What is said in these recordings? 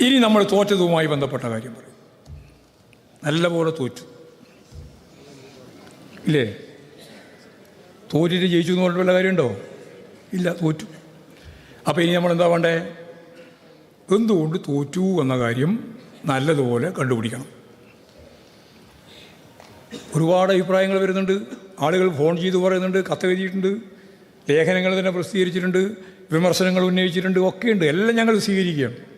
ഇനി നമ്മൾ തോറ്റതുമായി ബന്ധപ്പെട്ട കാര്യം പറയും. നല്ലപോലെ തോറ്റു. ഇല്ലേ? തോറ്റിട്ട് ജയിച്ചു എന്ന് പറഞ്ഞിട്ട് വല്ല കാര്യമുണ്ടോ? ഇല്ല തോറ്റു. അപ്പോൾ ഇനി നമ്മൾ എന്താ വേണ്ടേ? എന്തുകൊണ്ട് തോറ്റു എന്ന കാര്യം നല്ലതുപോലെ കണ്ടുപിടിക്കണം. ഒരുപാട് അഭിപ്രായങ്ങൾ വരുന്നുണ്ട്. ആളുകൾ ഫോൺ ചെയ്ത് പറയുന്നുണ്ട് കത്ത് എഴുതിയിട്ടുണ്ട് ലേഖനങ്ങൾ തന്നെ പ്രസിദ്ധീകരിച്ചിട്ടുണ്ട് വിമർശനങ്ങൾ ഉന്നയിച്ചിട്ടുണ്ട് ഒക്കെയുണ്ട്. എല്ലാം ഞങ്ങൾ സ്വീകരിക്കുകയാണ്.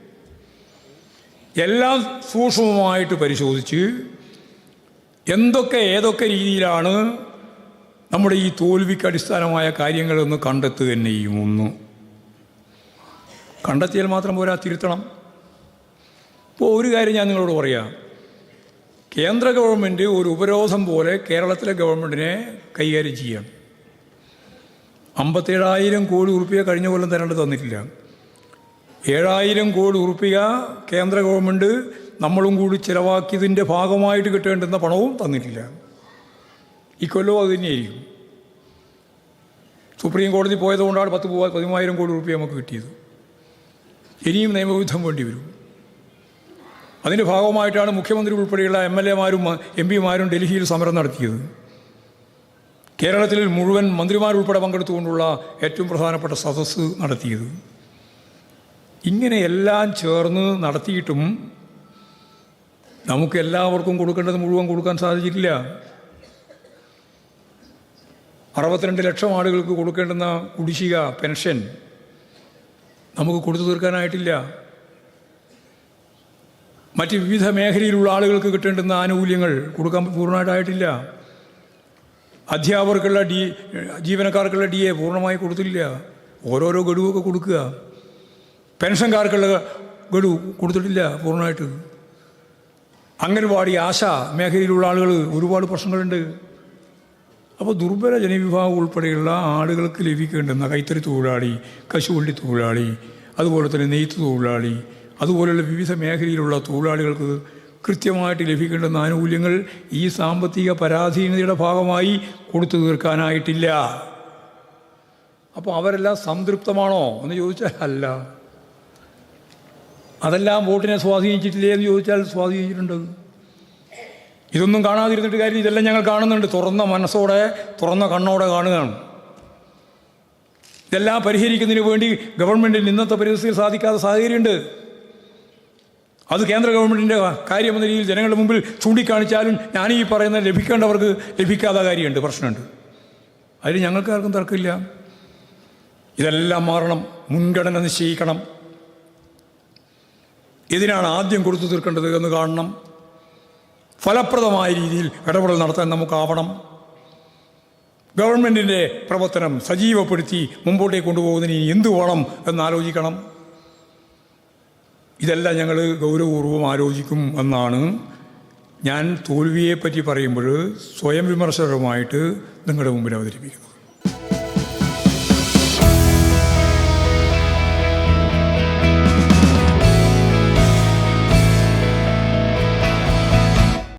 എല്ലാം സൂക്ഷ്മമായിട്ട് പരിശോധിച്ച് എന്തൊക്കെ ഏതൊക്കെ രീതിയിലാണ് നമ്മുടെ ഈ തോൽവിക്ക് അടിസ്ഥാനമായ കാര്യങ്ങളെന്ന് കണ്ടെത്തുക തന്നെ ഒന്ന്. കണ്ടെത്തിയാൽ മാത്രം പോരാ തിരുത്തണം. ഇപ്പോൾ ഒരു കാര്യം ഞാൻ നിങ്ങളോട് പറയാം. കേന്ദ്ര ഗവൺമെന്റ് ഒരു ഉപരോധം പോലെ കേരളത്തിലെ ഗവൺമെന്റിനെ കൈകാര്യം ചെയ്യണം. അമ്പത്തേഴായിരം കോടി ഉറുപ്പിക കഴിഞ്ഞ കൊല്ലം തരേണ്ടത് തന്നിട്ടില്ല ഏഴായിരം കോടി ഉറുപ്പിക കേന്ദ്ര ഗവൺമെന്റ് നമ്മളും കൂടി ചിലവാക്കിയതിന്റെ ഭാഗമായിട്ട് കിട്ടേണ്ടുന്ന പണവും തന്നിട്ടില്ല. ഈ കൊല്ലവും അത് തന്നെയായിരിക്കും. സുപ്രീം കോടതി പോയതുകൊണ്ടാണ് പത്ത് മൂവ- പതിമൂവായിരം കോടി ഉറുപ്പിക നമുക്ക് കിട്ടിയത്. ഇനിയും നിയമവിധം വേണ്ടി വരും. അതിന്റെ ഭാഗമായിട്ടാണ് മുഖ്യമന്ത്രി ഉൾപ്പെടെയുള്ള എം എൽ എമാരും എം പിമാരും ഡൽഹിയിൽ സമരം നടത്തിയത്. കേരളത്തിൽ മുഴുവൻ മന്ത്രിമാരുൾപ്പെടെ പങ്കെടുത്തുകൊണ്ടുള്ള ഏറ്റവും പ്രധാനപ്പെട്ട സദസ്സ് നടത്തിയത്. ഇങ്ങനെ എല്ലാം ചേർന്ന് നടത്തിയിട്ടും നമുക്ക് എല്ലാവർക്കും കൊടുക്കേണ്ടത് മുഴുവൻ കൊടുക്കാൻ സാധിച്ചിട്ടില്ല. അറുപത്തിരണ്ട് ലക്ഷം ആളുകൾക്ക് കൊടുക്കേണ്ടുന്ന കുടിശ്ശിക പെൻഷൻ നമുക്ക് കൊടുത്തു തീർക്കാനായിട്ടില്ല. മറ്റ് വിവിധ മേഖലയിലുള്ള ആളുകൾക്ക് കിട്ടേണ്ടുന്ന ആനുകൂല്യങ്ങൾ കൊടുക്കാൻ പൂർണമായിട്ടായിട്ടില്ല. അധ്യാപകർക്കുള്ള ഡി ജീവനക്കാർക്കുള്ള ഡി എ പൂർണമായി കൊടുത്തില്ല ഓരോരോ ഗഡുവൊക്കെ കൊടുക്കുക. പെൻഷൻകാർക്കുള്ള ഗഡു കൊടുത്തിട്ടില്ല പൂർണമായിട്ട്. അംഗൻവാടി ആശ മേഖലയിലുള്ള ആളുകൾ ഒരുപാട് പ്രശ്നങ്ങളുണ്ട്. അപ്പോൾ ദുർബല ജനവിഭാഗം ഉൾപ്പെടെയുള്ള ആളുകൾക്ക് ലഭിക്കേണ്ടുന്ന കൈത്തറി തൊഴിലാളി കശുവണ്ടി തൊഴിലാളി അതുപോലെ തന്നെ നെയ്ത്ത് തൊഴിലാളി അതുപോലെയുള്ള വിവിധ മേഖലയിലുള്ള തൊഴിലാളികൾക്ക് കൃത്യമായിട്ട് ലഭിക്കേണ്ടുന്ന ആനുകൂല്യങ്ങൾ ഈ സാമ്പത്തിക പരാധീനതയുടെ ഭാഗമായി കൊടുത്തു തീർക്കാനായിട്ടില്ല. അപ്പോൾ അവരെല്ലാം സംതൃപ്തമാണോ എന്ന് ചോദിച്ചാൽ അല്ല. അതെല്ലാം വോട്ടിനെ സ്വാധീനിച്ചിട്ടില്ലേ എന്ന് ചോദിച്ചാൽ സ്വാധീനിച്ചിട്ടുണ്ട്. ഇതൊന്നും കാണാതിരുന്നിട്ട് കാര്യം ഇതെല്ലാം ഞങ്ങൾ കാണുന്നുണ്ട്. തുറന്ന മനസ്സോടെ തുറന്ന കണ്ണോടെ കാണുകയാണ്. ഇതെല്ലാം പരിഹരിക്കുന്നതിന് വേണ്ടി ഗവൺമെന്റിന് ഇന്നത്തെ പരിസ്ഥിതിയിൽ സാധിക്കാത്ത സാഹചര്യമുണ്ട്. അത് കേന്ദ്ര ഗവൺമെന്റിന്റെ കാര്യമെന്ന രീതിയിൽ ജനങ്ങളുടെ മുമ്പിൽ ചൂണ്ടിക്കാണിച്ചാലും ഞാൻ ഈ പറയുന്ന ലഭിക്കേണ്ടവർക്ക് ലഭിക്കാത്ത കാര്യമുണ്ട് പ്രശ്നമുണ്ട്. അതിൽ ഞങ്ങൾക്ക് ആർക്കും തർക്കമില്ല. ഇതെല്ലാം മാറണം മുൻഗണന നിശ്ചയിക്കണം. ഇതിനാണ് ആദ്യം കൊടുത്തു തീർക്കേണ്ടത് എന്ന് കാണണം. ഫലപ്രദമായ രീതിയിൽ ഇടപെടൽ നടത്താൻ നമുക്കാവണം. ഗവൺമെന്റിന്റെ പ്രവർത്തനം സജീവപ്പെടുത്തി മുമ്പോട്ടേക്ക് കൊണ്ടുപോകുന്നതിന് ഇനി എന്തു വേണം എന്നാലോചിക്കണം. ഇതെല്ലാം ഞങ്ങൾ ഗൗരവപൂർവം ആലോചിക്കും എന്നാണ് ഞാൻ തോൽവിയെപ്പറ്റി പറയുമ്പോൾ സ്വയം വിമർശകരുമായിട്ട് നിങ്ങളുടെ മുമ്പിൽ അവതരിപ്പിക്കുന്നത്.